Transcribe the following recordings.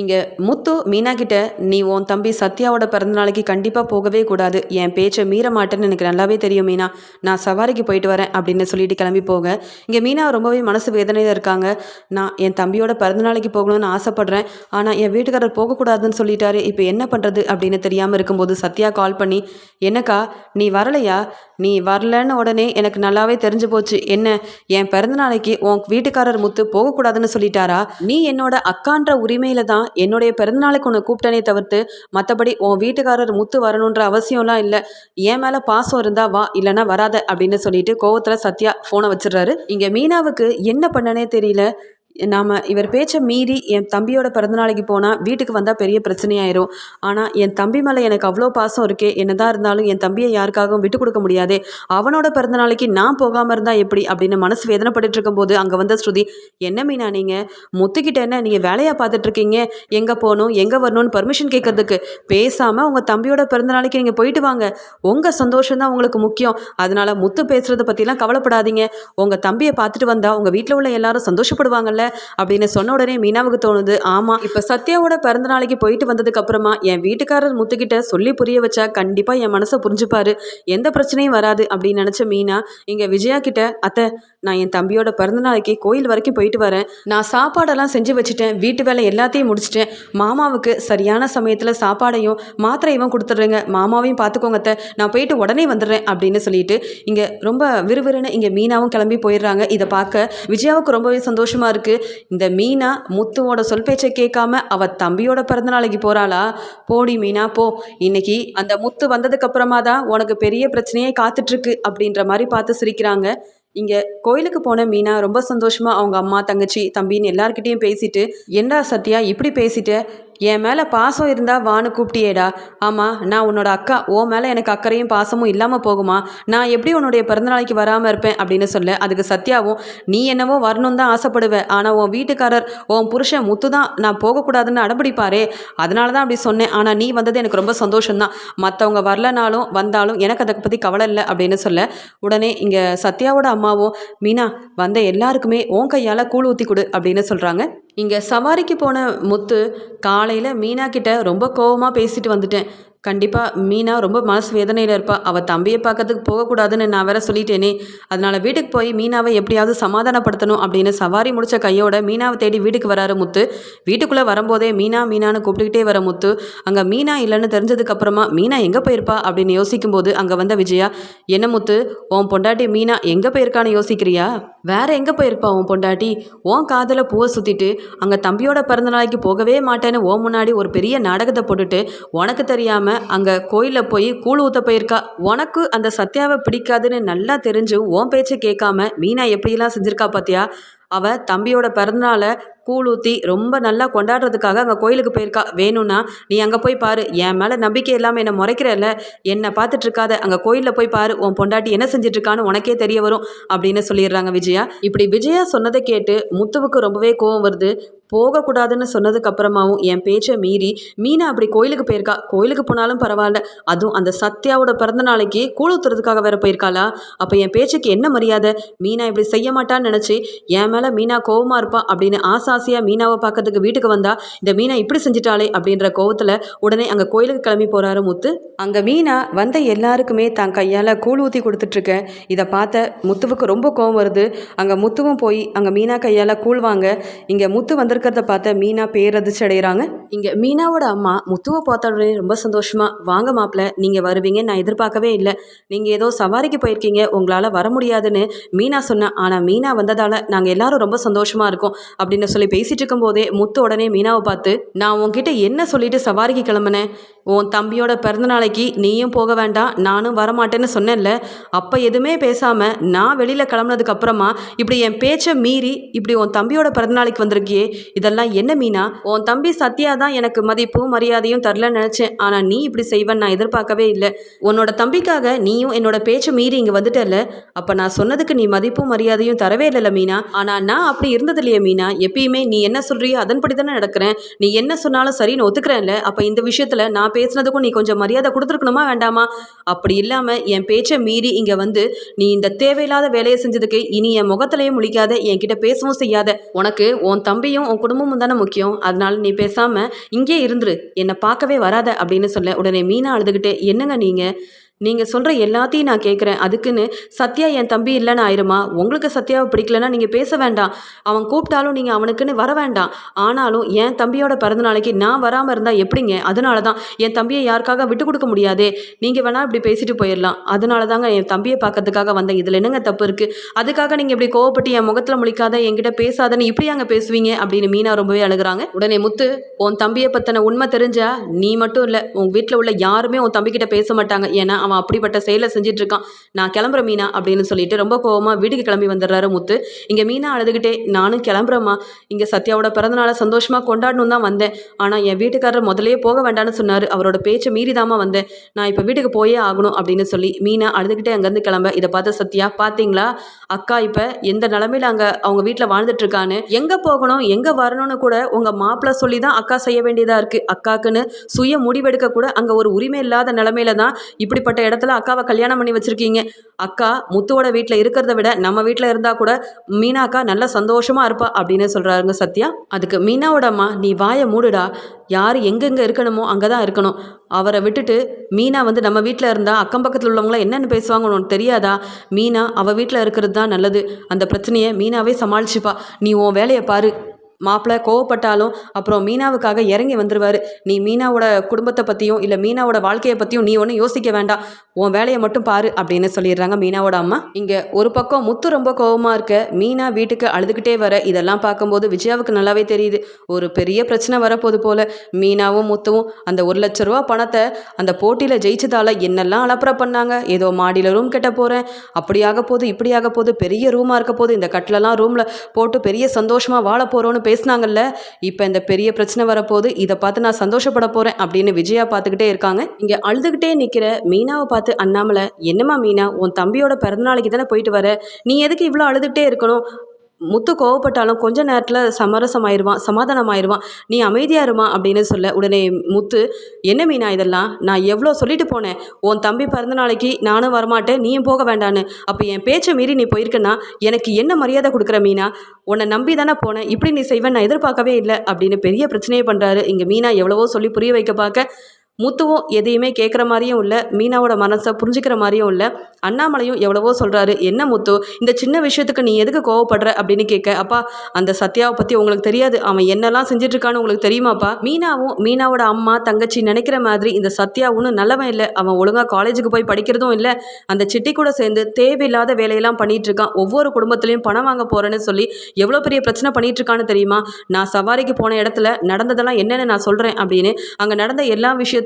இங்கே முத்து மீனா கிட்ட நீ உன் தம்பி சத்யாவோட பிறந்தநாளைக்கு கண்டிப்பாக போகவே கூடாது. என் பேச்சை மீற மாட்டேன்னு எனக்கு நல்லாவே தெரியும் மீனா. நான் சவாரிக்கு போயிட்டு வரேன் அப்படின்னு சொல்லிட்டு கிளம்பி போக. இங்கே மீனா ரொம்பவே மனசு வேதனையில் இருக்காங்க. நான் என் தம்பியோட பிறந்தநாளைக்கு போகணும்னு ஆசைப்பட்றேன். ஆனால் என் வீட்டுக்காரர் போகக்கூடாதுன்னு சொல்லிட்டாரு. இப்போ என்ன பண்ணுறது அப்படின்னு தெரியாமல் இருக்கும்போது சத்யா கால் பண்ணி என்னக்கா நீ வரலையா? நீ வரலன்னு உடனே எனக்கு நல்லாவே தெரிஞ்சு போச்சு. என்ன என் பிறந்தநாளைக்கு உன் வீட்டுக்காரர் முத்து போகக்கூடாதுன்னு சொல்லிட்டாரா? நீ என்னோட அக்கான்ற உரிமையில தான் என்னுடைய பிறந்தநாளுக்கு உன்னை கூப்பிட்டனே தவிர்த்து மற்றபடி உன் வீட்டுக்காரர் முத்து வரணுன்ற அவசியம்லாம் இல்லை. என் மேலே பாசம் இருந்தால் வா இல்லைன்னா வராத அப்படின்னு சொல்லிட்டு கோவத்தில் சத்யா ஃபோனை வச்சிடுறாரு. இங்கே மீனாவுக்கு என்ன பண்ணனே தெரியல. நாம் இவர் பேச்சை மீறி என் தம்பியோட பிறந்தநாளைக்கு போனால் வீட்டுக்கு வந்தால் பெரிய பிரச்சனையாயிரும். ஆனால் என் தம்பி மேலே எனக்கு அவ்வளோ பாசம் இருக்கே என்னதான் இருந்தாலும் என் தம்பியை யாருக்காகவும் விட்டு கொடுக்க முடியாதே. அவனோட பிறந்தநாளைக்கு நான் போகாமல் இருந்தால் எப்படி? அப்படின்னு மனசு வேதனைப்பட்டு இருக்கும்போது அங்கே வந்த ஸ்ருதி என்ன மீனா நீங்கள் முத்துக்கிட்ட என்ன நீங்கள் வேலையாக பார்த்துட்ருக்கீங்க எங்கே போகணும்? எங்கே வரணும்னு பர்மிஷன் கேட்கறதுக்கு? பேசாமல் உங்கள் தம்பியோட பிறந்தநாளைக்கு நீங்கள் போயிட்டு வாங்க. உங்கள் சந்தோஷம் தான் உங்களுக்கு முக்கியம். அதனால் முத்து பேசுகிறத பற்றிலாம் கவலைப்படாதீங்க. உங்கள் தம்பியை பார்த்துட்டு வந்தால் உங்கள் வீட்டில் உள்ள எல்லாரும் சந்தோஷப்படுவாங்கல்ல? அப்படின்னு சொன்ன உடனே மீனாவுக்கு தோணுது ஆமாம் இப்போ சத்யாவோட பிறந்த நாளைக்கு போயிட்டு வந்ததுக்கு அப்புறமா என் வீட்டுக்காரர் முத்துக்கிட்ட சொல்லி புரிய வச்சா கண்டிப்பாக என் மனசை புரிஞ்சுப்பாரு. எந்த பிரச்சனையும் வராது அப்படின்னு நினச்ச மீனா இங்கே விஜயா கிட்ட அத்தை நான் என் தம்பியோட பிறந்த நாளைக்கு கோயில் வரைக்கும் போயிட்டு வரேன். நான் சாப்பாடெல்லாம் செஞ்சு வச்சுட்டேன். வீட்டு வேலை எல்லாத்தையும் முடிச்சிட்டேன். மாமாவுக்கு சரியான சமயத்தில் சாப்பாடையும் மாத்திரையும் கொடுத்துட்றேங்க. மாமாவையும் பார்த்துக்கோங்க அத்தை. நான் போயிட்டு உடனே வந்துடுறேன் அப்படின்னு சொல்லிட்டு இங்கே ரொம்ப விறுவிறுன்னு இங்கே மீனாவும் கிளம்பி போயிடுறாங்க. இதை பார்க்க விஜயாவுக்கு ரொம்பவே சந்தோஷமாக இருக்குது இந்த மீனா முத்துவோட சொல் பேச்சை கேட்காம அவ தம்பியோட பிறந்த நாளைக்கு போறாளா? போடி மீனா போ. இன்னைக்கு அந்த முத்து வந்ததுக்கு அப்புறமா தான் உனக்கு பெரிய பிரச்சனையே காத்துட்ருக்கு அப்படின்ற மாதிரி பார்த்து சிரிக்கிறாங்க. இங்கே கோயிலுக்கு போன மீனா ரொம்ப சந்தோஷமா அவங்க அம்மா தங்கச்சி தம்பின்னு எல்லார்கிட்டயும் பேசிட்டு என்னடா சத்யா இப்படி பேசிட்ட? என் மேலே பாசம் இருந்தால் வான்னு கூப்பிட்டியேடா. ஆமாம் நான் உன்னோட அக்கா. ஓ மேலே எனக்கு அக்கறையும் பாசமும் இல்லாமல் போகுமா? நான் எப்படி உன்னுடைய பிறந்தநாளைக்கு வராமல் இருப்பேன் அப்படின்னு சொல்ல. அதுக்கு சத்யாவும் நீ என்னவோ வரணும் தான் ஆசைப்படுவேன் ஆனால் உன் வீட்டுக்காரர் உன் புருஷன் முத்து தான் நான் போகக்கூடாதுன்னு அடம்பிடிப்பாரே. அதனால தான் அப்படி சொன்னேன். ஆனால் நீ வந்தது எனக்கு ரொம்ப சந்தோஷம்தான். மற்றவங்க வரலனாலும் வந்தாலும் எனக்கு அதை பற்றி கவலை இல்லை அப்படின்னு சொல்ல. உடனே இங்கே சத்யாவோட அம்மாவும் மீனா வந்த எல்லாருக்குமே உன் கையால் கூழ் ஊற்றி கொடு அப்படின்னு சொல்கிறாங்க இங்கே சவாரிக்கு போன முத்து காலையில் மீனா கிட்ட ரொம்ப கோவமாக பேசிட்டு வந்துட்டேன். கண்டிப்பாக மீனா ரொம்ப மனசு வேதனையில் இருப்பா. அவள் தம்பியை பார்க்கறதுக்கு போகக்கூடாதுன்னு நான் வேற சொல்லிட்டேனே. அதனால் வீட்டுக்கு போய் மீனாவை எப்படியாவது சமாதானப்படுத்தணும் அப்படின்னு சவாரி முடித்த கையோட மீனாவை தேடி வீட்டுக்கு வராரு முத்து. வீட்டுக்குள்ளே வரும்போதே மீனா மீனான்னு கூப்பிட்டுக்கிட்டே வர முத்து அங்கே மீனா இல்லைன்னு தெரிஞ்சதுக்கப்புறமா மீனா எங்கே போயிருப்பா? அப்படின்னு யோசிக்கும்போது அங்கே வந்த விஜயா என்ன முத்து உன் பொண்டாட்டி மீனா எங்கே போயிருக்கான்னு யோசிக்கிறியா? வேற எங்கே போயிருப்பா உன் பொண்டாட்டி? உன் காதில் பூவை சுற்றிட்டு அங்கே தம்பியோட பிறந்த நாளைக்கு போகவே மாட்டேன்னு ஓ முன்னாடி ஒரு பெரிய நாடகத்தை போட்டுட்டு உனக்கு தெரியாமல் அங்கே கோயிலில் போய் கூழ் ஊற்ற போயிருக்கா. உனக்கு அந்த சத்யாவை பிடிக்காதுன்னு நல்லா தெரிஞ்சும் உன் பேச்சை கேட்காம மீனா எப்படிலாம் செஞ்சிருக்கா பார்த்தியா அவள் தம்பியோட பிறந்தநாளை கூழ் ஊற்றி ரொம்ப நல்லா கொண்டாடுறதுக்காக அங்கே கோயிலுக்கு போயிருக்கா. வேணும்னா நீ அங்கே போய் பாரு. என் மேலே நம்பிக்கை இல்லாமல் என்னை முறைக்கிறல்ல. என்னை பார்த்துட்டு இருக்காத அங்கே கோயிலில் போய் பாரு. உன் பொண்டாட்டி என்ன செஞ்சுட்டு இருக்கான்னு உனக்கே தெரிய வரும் அப்படின்னு சொல்லிடுறாங்க விஜயா. இப்படி விஜயா சொன்னதை கேட்டு முத்துவுக்கு ரொம்பவே கோவம் வருது. போகக்கூடாதுன்னு சொன்னதுக்கு அப்புறமாவும் என் பேச்சை மீறி மீனா அப்படி கோயிலுக்கு போயிருக்கா? கோயிலுக்கு போனாலும் பரவாயில்ல. அதுவும் அந்த சத்யாவோட பிறந்த நாளைக்கு கூழ் ஊத்துறதுக்காக வேற போயிருக்காளா? அப்போ என் பேச்சுக்கு என்ன மரியாதை? மீனா இப்படி செய்ய மாட்டான்னு நினச்சி என் மேலே மீனா கோவமாக இருப்பா? அப்படின்னு ஆசை ஆசையாக மீனாவை பார்க்கறதுக்கு வீட்டுக்கு வந்தா இந்த மீனா இப்படி செஞ்சிட்டாளே அப்படின்ற கோவத்தில் உடனே அங்கே கோயிலுக்கு கிளம்பி போகிறாரு முத்து. அங்கே மீனா வந்த எல்லாருக்குமே தான் கையால் கூழ் ஊற்றி கொடுத்துட்ருக்கேன். இதை பார்த்த முத்துவுக்கு ரொம்ப கோவம் வருது. அங்கே முத்துவும் போய் அங்கே மீனா கையால் கூழ் வாங்க. இங்கே முத்து வந்திருக்கிறத பார்த்த மீனா பேரதிர்ச்சி அடைகிறாங்க. இங்கே மீனாவோட அம்மா முத்துவை பார்த்த உடனே ரொம்ப சந்தோஷமா வாங்க மாப்பிள்ள நீங்கள் வருவீங்க நான் எதிர்பார்க்கவே இல்லை. நீங்கள் ஏதோ சவாரிக்கு போயிருக்கீங்க உங்களால் வர முடியாதுன்னு மீனா சொன்னேன் ஆனால் மீனா வந்ததால் நாங்கள் எல்லாரும் ரொம்ப சந்தோஷமாக இருக்கோம் அப்படின்னு சொல்லி பேசிகிட்டு இருக்கும்போதே முத்து உடனே மீனாவை பார்த்து நான் உங்ககிட்ட என்ன சொல்லிட்டு சவாரிக்கு கிளம்புனேன்? உன் தம்பியோட பிறந்த நாளைக்கு நீயும் போக வேண்டாம் நானும் வரமாட்டேன்னு சொன்னேன்ல. அப்போ எதுவுமே பேசாமல் நான் வெளியில் கிளம்புனதுக்கு அப்புறமா இப்படி என் பேச்சை மீறி இப்படி உன் தம்பியோட பிறந்த நாளைக்கு வந்திருக்கியே இதெல்லாம் என்ன மீனா? உன் தம்பி சத்யா தான் எனக்கு மதிப்பும் மரியாதையும் தரலன்னு நினச்சேன். ஆனால் நீ இப்படி செய்வேன்னு நான் எதிர்பார்க்கவே இல்லை. உன்னோட தம்பிக்காக நீயும் என்னோட பேச்சை மீறி இங்கே வந்துட்டல அப்போ நான் சொன்னதுக்கு நீ மதிப்பும் மரியாதையும் தரவே இல்லைல்ல மீனா? ஆனால் நான் அப்படி இருந்தது இல்லையே மீனா? எப்பயுமே நீ என்ன சொல்றியோ அதன்படி தானே நடக்கிறேன். நீ என்ன சொன்னாலும் சரி நான் ஒத்துக்கிறேன்ல. அப்போ இந்த விஷயத்தில் நான் நான் பேசுனதுக்கும் நீ கொஞ்சம் மரியாதை கொடுத்துருக்கணுமா வேண்டாமா? அப்படி இல்லாமல் என் பேச்சை மீறி இங்கே வந்து நீ இந்த தேவையில்லாத வேலையை செஞ்சதுக்கு இனி என் முகத்திலேயே முழிக்காத என்கிட்ட பேசவும் செய்யாத. உனக்கு உன் தம்பியும் உன் குடும்பமும் தானே முக்கியம். அதனால நீ பேசாமல் இங்கே இருந்துரு. என்னை பார்க்கவே வராத அப்படின்னு சொல்ல உடனே மீனா அழுதுகிட்டே என்னங்க நீங்கள் நீங்கள் சொல்கிற எல்லாத்தையும் நான் கேட்குறேன் அதுக்குன்னு சத்யா என் தம்பி இல்லைன்னு ஆயிருமா? உங்களுக்கு சத்யாவை பிடிக்கலன்னா நீங்கள் பேச வேண்டாம். அவன் கூப்பிட்டாலும் நீங்கள் அவனுக்குன்னு வர வேண்டாம். ஆனாலும் என் தம்பியோட பிறந்த நாளைக்கு நான் வராமல் இருந்தால் எப்படிங்க? அதனால தான் என் தம்பியை யாருக்காக விட்டு கொடுக்க முடியாதே. நீங்கள் வேணால் இப்படி பேசிட்டு போயிடலாம். அதனால தாங்க என் தம்பியை பார்க்கறதுக்காக வந்தேன். இதில் என்னங்க தப்பு இருக்குது அதுக்காக நீங்கள் இப்படி கோவப்பட்டு என் முகத்தில் முழிக்காத என்கிட்ட பேசாதன்னு இப்படி அங்கே பேசுவீங்க? அப்படின்னு மீனா ரொம்பவே அழுகிறாங்க. உடனே முத்து உன் தம்பியை பற்றின உண்மை தெரிஞ்சா நீ மட்டும் இல்லை உன் வீட்டில் உள்ள யாருமே உன் தம்பிக்கிட்ட பேச மாட்டாங்க. ஏன்னா அவன் அப்படிப்பட்ட செயலை செஞ்சுட்டு இருக்கான் நான் கிளம்புற மீனா அப்படின்னு சொல்லிட்டு ரொம்ப கோவமாக வீட்டுக்கு கிளம்பி வந்துடுறாரு முத்து. இங்கே மீனா அழுதுகிட்டே நானும் கிளம்புறேம்மா. இங்கே சத்யாவோட பிறந்தநாளை சந்தோஷமாக கொண்டாடணும் தான் வந்தேன். ஆனால் என் வீட்டுக்காரர் முதலே போக வேண்டாம்னு சொன்னார். அவரோட பேச்சை மீறிதாம்மா வந்தேன். நான் இப்போ வீட்டுக்கு போயே ஆகணும் அப்படின்னு சொல்லி மீனா அழுதுகிட்டே அங்கேருந்து கிளம்ப. இதை பார்த்து சத்யா பார்த்தீங்களா அக்கா இப்போ எந்த நிலமையில அங்கே அவங்க வீட்டில் வாழ்ந்துட்டு இருக்கான்னு எங்கே போகணும்? எங்கே வரணும்னு கூட உங்கள் மாப்பிள்ளை சொல்லி தான் அக்கா செய்ய வேண்டியதாக இருக்குது அக்காக்குன்னு சுய முடிவெடுக்க கூட அங்கே ஒரு உரிமை இல்லாத நிலமையில தான் இப்படிப்பட்ட இடத்துல அக்காவை கல்யாணம் பண்ணி வச்சுருக்கீங்க. அக்கா முத்துவோட வீட்டில் இருக்கிறத விட நம்ம வீட்டில் இருந்தால் கூட மீனா அக்கா நல்லா சந்தோஷமாக இருப்பா அப்படின்னு சொல்கிறாருங்க சத்யா. அதுக்கு மீனாவோட அம்மா நீ வாயை மூடுடா. யார் எங்கெங்கே இருக்கணுமோ அங்கே தான் இருக்கணும். அவரை விட்டுட்டு மீனா வந்து நம்ம வீட்டில் இருந்தால் அக்கம் பக்கத்தில் உள்ளவங்களாம் என்னென்னு பேசுவாங்கன்னு உனக்கு தெரியாதா? மீனா அவள் வீட்டில் இருக்கிறது தான் நல்லது. அந்த பிரச்சனையை மீனாவே சமாளிச்சுப்பா. நீ உன் வேலையை பாரு. மாப்பிள்ளை கோவப்பட்டாலும் அப்புறம் மீனாவுக்காக இறங்கி வந்துடுவார் நீ மீனாவோட குடும்பத்தை பற்றியும் இல்லை மீனாவோட வாழ்க்கையை பற்றியும் நீ ஒன்றும் யோசிக்க வேண்டாம். உன் வேலையை மட்டும் பாரு அப்படின்னு சொல்லிடுறாங்க மீனாவோட அம்மா. இங்கே ஒரு பக்கம் முத்து ரொம்ப கோவமாக இருக்க மீனா வீட்டுக்கு அழுதுகிட்டே வர இதெல்லாம் பார்க்கும்போது விஜயாவுக்கு நல்லாவே தெரியுது. ஒரு பெரிய பிரச்சனை வரப்போது போல. மீனாவும் முத்துவும் அந்த ஒரு லட்ச ரூபா பணத்தை அந்த போட்டியில் ஜெயிச்சதால என்னெல்லாம் அலப்பறை பண்ணாங்க? ஏதோ மாடியில் ரூம் கட்ட போகிறேன் அப்படியாக போகுது இப்படியாக போகுது பெரிய ரூமாக இருக்க போது இந்த கட்டிலலாம் ரூமில் போட்டு பெரிய சந்தோஷமாக வாழ போகிறோன்னு பேசுனாங்கல்ல இப்போ இந்த பெரிய பிரச்சனை வரப்போது இதை பார்த்து நான் சந்தோஷப்பட போகிறேன் அப்படின்னு விஜயா பார்த்துக்கிட்டே இருக்காங்க. இங்கே அழுதுகிட்டே நிற்கிற மீனாவை பார்த்து அண்ணாமலை என்னம்மா மீனா உன் தம்பியோட பிறந்தநாளைக்கு தானே போயிட்டு வர? நீ எதுக்கு இவ்வளோ அழுதுகிட்டே இருக்கணும்? முத்து கோவப்பட்டாலும் கொஞ்ச நேரத்தில் சமரசம் ஆயிடுவான் சமாதானம் ஆயிடுவான் நீ அமைதியாக இருமா அப்படின்னு சொல்ல உடனே முத்து என்ன மீனா இதெல்லாம்? நான் எவ்வளோ சொல்லிட்டு போனேன். உன் தம்பி பிறந்த நாளைக்கு நானும் வரமாட்டேன் நீயும் போக வேண்டான்னு. அப்போ என் பேச்சை மீறி நீ போயிருக்கன்னா எனக்கு என்ன மரியாதை கொடுக்குற மீனா? உன்னை நம்பி தானே போனேன். இப்படி நீ செய்வேன் நான் எதிர்பார்க்கவே இல்லை. அப்படின்னு பெரிய பிரச்சனையே பண்ணுறாரு இங்கே மீனா எவ்வளவோ சொல்லி புரிய வைக்க பார்க்க. முத்துவும் எதையுமே கேட்குற மாதிரியும் இல்லை மீனாவோட மனசை புரிஞ்சுக்கிற மாதிரியும் இல்லை. அண்ணாமலையும் எவ்வளவோ சொல்கிறாரு என்ன முத்து இந்த சின்ன விஷயத்துக்கு நீ எதுக்கு கோவப்படுற? அப்படின்னு கேட்க அப்பா அந்த சத்யாவை பற்றி உங்களுக்கு தெரியாது. அவன் என்னெல்லாம் செஞ்சிட்ருக்கான்னு உங்களுக்கு தெரியுமாப்பா? மீனாவும் மீனாவோட அம்மா தங்கச்சி நினைக்கிற மாதிரி இந்த சத்யா ஒன்றும் நல்லவன் இல்லை. அவன் ஒழுங்காக காலேஜுக்கு போய் படிக்கிறதும் இல்லை. அந்த சிட்டி கூட சேர்ந்து தேவையில்லாத வேலையெல்லாம் பண்ணிகிட்ருக்கான் இருக்கான் ஒவ்வொரு குடும்பத்துலேயும் பணம் வாங்க போகிறேன்னு சொல்லி எவ்வளோ பெரிய பிரச்சனை பண்ணிகிட்ருக்கான்னு தெரியுமா? நான் சவாரிக்கு போன இடத்துல நடந்ததெல்லாம் என்னென்னு நான் சொல்கிறேன் அப்படின்னு அங்கே நடந்த எல்லா விஷயத்தையும்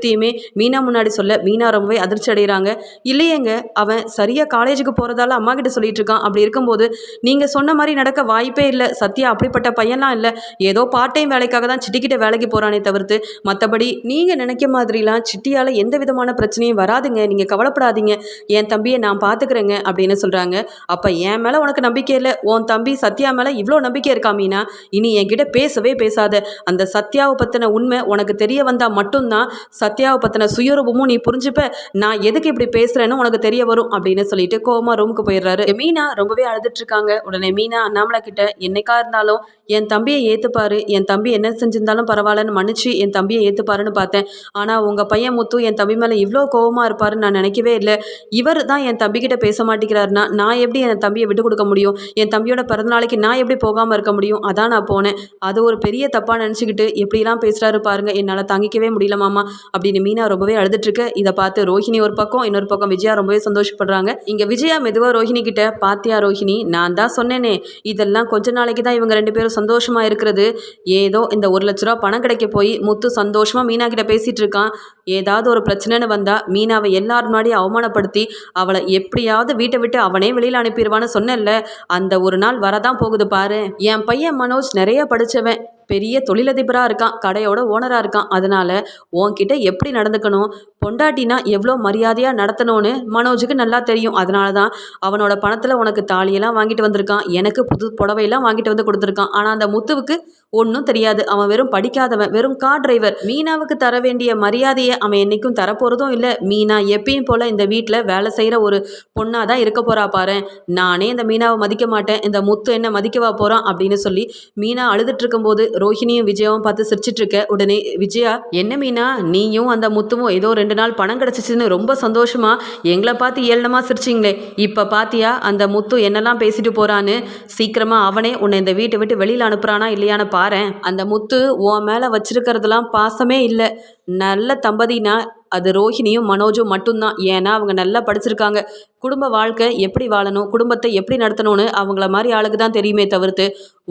மீனா முன்னாடி சொல்ல மீனா ரொம்பவே அதிர்ச்சி அடைகிறாங்க. இல்லையேங்க அவன் சரியாக காலேஜுக்கு போகிறதால அம்மா கிட்ட சொல்லிட்டு இருக்கான். அப்படி இருக்கும்போது நீங்கள் சொன்ன மாதிரி நடக்க வாய்ப்பே இல்லை. சத்யா அப்படிப்பட்ட பையன்லாம் இல்லை. ஏதோ பார்ட் டைம் வேலைக்காக தான் சிட்டிக்கிட்ட வேலைக்கு போகிறானே தவிர்த்து மற்றபடி நீங்கள் நினைக்க மாதிரிலாம் சிட்டியால் எந்த விதமான பிரச்சனையும் வராதுங்க. நீங்கள் கவலைப்படாதீங்க. என் தம்பியை நான் பார்த்துக்கிறேங்க அப்படின்னு சொல்கிறாங்க அப்போ என் மேலே உனக்கு நம்பிக்கை இல்லை. உன் தம்பி சத்யா மேலே இவ்வளோ நம்பிக்கை இருக்கா மீனா? இனி என்கிட்ட பேசவே பேசாத. அந்த சத்யாவை பற்றின உண்மை உனக்கு தெரிய வந்தால் மட்டும்தான் சத்யாவை பற்றின சுயரூபமும் நீ புரிஞ்சுப்ப. நான் எதுக்கு இப்படி பேசுகிறேன்னு உனக்கு தெரிய வரும் அப்படின்னு சொல்லிட்டு கோவமா ரூமுக்கு போயிடுறாரு. மீனா ரொம்பவே அழுதுட்டு இருக்காங்க உடனே மீனா அண்ணாமலை கிட்ட என்னைக்கா இருந்தாலும் என் தம்பியை ஏற்றுப்பாரு என் தம்பி என்ன செஞ்சிருந்தாலும் பரவாயில்லன்னு மன்னிச்சு என் தம்பியை ஏற்றுப்பாருன்னு பார்த்தேன். ஆனால் உங்கள் பையன் முத்து என் தம்பி மேலே இவ்வளோ கோவமாக இருப்பாருன்னு நான் நினைக்கவே இல்லை. இவர் தான் என் தம்பிக்கிட்ட பேச மாட்டேங்கிறாருன்னா நான் எப்படி என் தம்பியை விட்டு கொடுக்க முடியும்? என் தம்பியோட பிறந்தநாளைக்கு நான் எப்படி போகாமல் இருக்க முடியும்? அதான் நான் போனேன். அது ஒரு பெரிய தப்பாக நினச்சிக்கிட்டு எப்படிலாம் பேசுகிறாரு பாருங்க. என்னால் தாங்கிக்கவே முடியல மாமா. அப்படின்னு மீனா ரொம்பவே அழுதுட்டுருக்க. இதை பார்த்து ரோஹிணி ஒரு பக்கம் இன்னொரு பக்கம் விஜயா ரொம்பவே சந்தோஷப்படுறாங்க. இங்கே விஜயா மெதுவாக ரோஹிணி கிட்ட பாத்தியா ரோஹிணி நான் தான் சொன்னேனே இதெல்லாம் கொஞ்ச நாளைக்கு தான் இவங்க ரெண்டு பேரும் சந்தோஷமாக இருக்கிறது. ஏதோ இந்த ஒரு லட்ச ரூபா பணம் கிடைக்க போய் முத்து சந்தோஷமாக மீனா கிட்ட பேசிகிட்டு இருக்கான். ஏதாவது ஒரு பிரச்சனைன்னு வந்தால் மீனாவை எல்லார் முன்னாடியும் அவமானப்படுத்தி அவளை எப்படியாவது வீட்டை விட்டு அவனே வெளியில் அனுப்பிடுவான்னு சொன்னேன்ல. அந்த ஒரு நாள் வரதான் போகுது பாரு. என் பையன் மனோஜ் நிறைய படித்தவன் பெரிய தொழிலதிபராக இருக்கான் கடையோட ஓனராக இருக்கான். அதனால் உன்கிட்ட எப்படி நடந்துக்கணும்? பொண்டாட்டினா எவ்வளோ மரியாதையாக நடத்தணும்னு மனோஜுக்கு நல்லா தெரியும். அதனால தான் அவனோட பணத்தில் உனக்கு தாலியெல்லாம் வாங்கிட்டு வந்திருக்கான். எனக்கு புது புடவையெல்லாம் வாங்கிட்டு வந்து கொடுத்துருக்கான். ஆனால் அந்த முத்துவுக்கு ஒன்றும் தெரியாது. அவன் வெறும் படிக்காதவன் வெறும் கார் டிரைவர் மீனாவுக்கு தர வேண்டிய மரியாதையை அவன் என்றைக்கும் தரப்போகிறதும் இல்லை. மீனா எப்பயும் போல் இந்த வீட்டில் வேலை செய்கிற ஒரு பொண்ணாக தான் இருக்க போகிறா பாரு. நானே இந்த மீனாவை மதிக்க மாட்டேன். இந்த முத்து என்ன மதிக்கவா போகிறான் அப்படின்னு சொல்லி மீனா அழுதுட்டு இருக்கும்போது ரோஹிணியும் விஜயாவும் பார்த்து சிரிச்சிட்டு இருக்க. உடனே விஜயா என்ன மீனா? நீயும் அந்த முத்துவும் ஏதோ ரெண்டு நாள் பணம் கிடச்சிச்சின்னு ரொம்ப சந்தோஷமா? எங்களை பார்த்து ஏளனமாக சிரிச்சிங்களே. இப்போ பாத்தியா அந்த முத்து என்னெல்லாம் பேசிட்டு போகிறான்னு சீக்கிரமாக அவனே உன்னை இந்த வீட்டை விட்டு வெளியில் அனுப்புகிறானா இல்லையான்னு பாரேன் அந்த முத்து உன் மேலே வச்சிருக்கிறதுலாம் பாசமே இல்லை. நல்ல தம்பதினா அது ரோஹிணியும் மனோஜும் மட்டும்தான். ஏன்னா அவங்க நல்லா படிச்சிருக்காங்க. குடும்ப வாழ்க்கை எப்படி வாழணும் குடும்பத்தை எப்படி நடத்தணும்னு அவங்கள மாதிரி ஆளுக்கு தான் தெரியுமே தவிர்த்து.